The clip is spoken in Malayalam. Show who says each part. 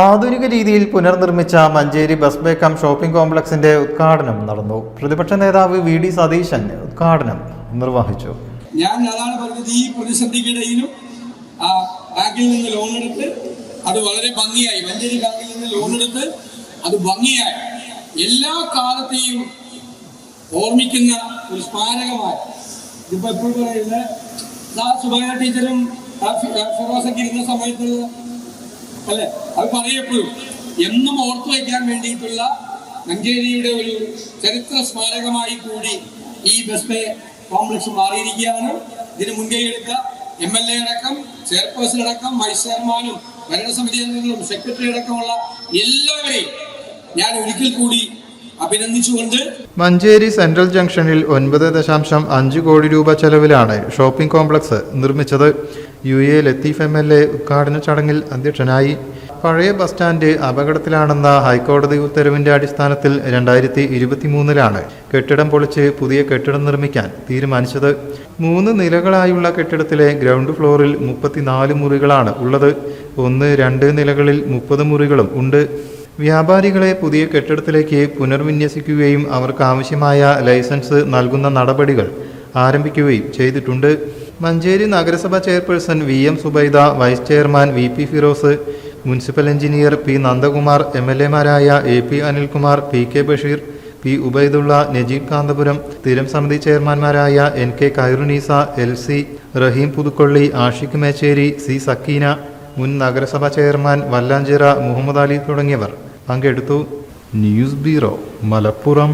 Speaker 1: ആധുനിക രീതിയിൽ പുനർനിർമ്മിച്ച മഞ്ചേരി ബസ് ബേക്കം ഷോപ്പിംഗ് കോംപ്ലക്സിന്റെ ഉദ്ഘാടനം നടന്നു. പ്രതിപക്ഷ നേതാവ് വി ഡി സതീശൻ ഉദ്ഘാടനം നിർവഹിച്ചു.
Speaker 2: ഞാൻ അതാണ് പറഞ്ഞത് ഈ പ്രതിസന്ധിക്കിടയിലും ബാങ്കിൽ നിന്ന് ലോൺ എടുത്ത് അത് വളരെ ഭംഗിയായി മഞ്ചേരി ബാങ്കിൽ നിന്ന് ലോൺ എടുത്ത് അത് ഭംഗിയായി. എല്ലാ കാലത്തെയും ഓർമ്മിക്കുന്ന ഒരു സ്മാരകമായി. ഇതിപ്പോ എപ്പോഴും പറയുന്നത് സുബൈന ടീച്ചറും ഫിറോസൊക്കെ ഇരുന്ന സമയത്ത് അല്ലെ? അത് പറയപ്പോഴും എന്നും ഓർത്തു വയ്ക്കാൻ വേണ്ടിയിട്ടുള്ള മഞ്ചേരിയുടെ ഒരു ചരിത്ര സ്മാരകമായി കൂടി ഈ ബസ് കോംപ്ലക്സ് മാറിയിരിക്കുകയാണ്. ഇതിന് മുൻകൈ എടുത്ത എം എൽ എ അടക്കം ചെയർപേഴ്സൺ അടക്കം വൈസ് ചെയർമാനും ഭരണസമിതി അംഗങ്ങളും സെക്രട്ടറി അടക്കമുള്ള എല്ലാവരെയും ഞാൻ ഒരിക്കൽ കൂടി അഭിനന്ദിച്ചുകൊണ്ട്
Speaker 1: മഞ്ചേരി സെൻട്രൽ ജംഗ്ഷനിൽ ഒൻപത് ദശാംശം അഞ്ച് കോടി രൂപ ചെലവിലാണ് ഷോപ്പിംഗ് കോംപ്ലക്സ് നിർമ്മിച്ചത്. U A Latheef M L A ഉദ്ഘാടന ചടങ്ങിൽ അധ്യക്ഷനായി. പഴയ ബസ് സ്റ്റാൻഡ് അപകടത്തിലാണെന്ന ഹൈക്കോടതി ഉത്തരവിന്റെ അടിസ്ഥാനത്തിൽ രണ്ടായിരത്തി ഇരുപത്തിമൂന്നിലാണ് കെട്ടിടം പൊളിച്ച് പുതിയ കെട്ടിടം നിർമ്മിക്കാൻ തീരുമാനിച്ചത്. മൂന്ന് നിലകളായുള്ള കെട്ടിടത്തിലെ ഗ്രൗണ്ട് ഫ്ലോറിൽ മുപ്പത്തിനാല് മുറികളാണ് ഉള്ളത്. ഒന്ന് രണ്ട് നിലകളിൽ മുപ്പത് മുറികളും ഉണ്ട്. വ്യാപാരികളെ പുതിയ കെട്ടിടത്തിലേക്ക് പുനർവിന്യസിക്കുകയും അവർക്ക് ആവശ്യമായ ലൈസൻസ് നൽകുന്ന നടപടികൾ ആരംഭിക്കുകയും ചെയ്തിട്ടുണ്ട്. മഞ്ചേരി നഗരസഭ chairperson V M Subaida vice chairman V P Firoz municipal engineer P Nandakumar M L എമാരായ A P Anilkumar P K Basheer P Ubaidulla Najeeb Kanthapuram സ്ഥിരം സമിതി ചെയർമാൻമാരായ N K Khairunneesa L C Raheem Puthukkolli Ashiq Mecheri C Sakeena മുൻ നഗരസഭാ ചെയർമാൻ വല്ലാഞ്ചിറ മുഹമ്മദ് അലി തുടങ്ങിയവർ പങ്കെടുത്തു. News bureau Malappuram.